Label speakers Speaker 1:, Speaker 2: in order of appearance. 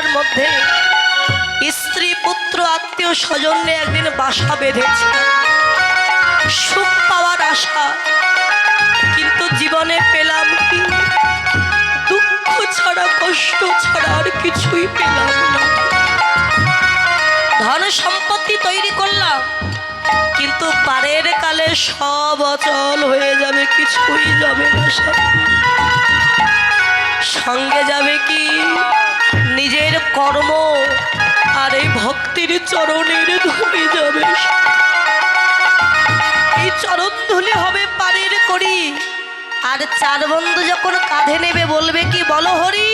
Speaker 1: বাংলার মধ্যে স্ত্রী, পুত্র, আত্মীয় স্বজনে একদিন বাসা বেঁধেছে। সুখ পাওয়ার আশা, কিন্তু জীবনে পেলাম কি? দুঃখ ছাড়া, কষ্ট ছাড়া আর কিছুই পেলাম না। ধন সম্পত্তি তৈরি করলাম, কিন্তু পারের কালে সব অচল হয়ে যাবে, কিছুই যাবে না সঙ্গে যাবে কি? নিজের কর্ম আর এই ভক্তির চরণের ধুলে যাবে। এই চরণ ধুলে হবে পারের করি আর চার বন্ধু যখন কাঁধে নেবে বলবে কি, বলো হরি।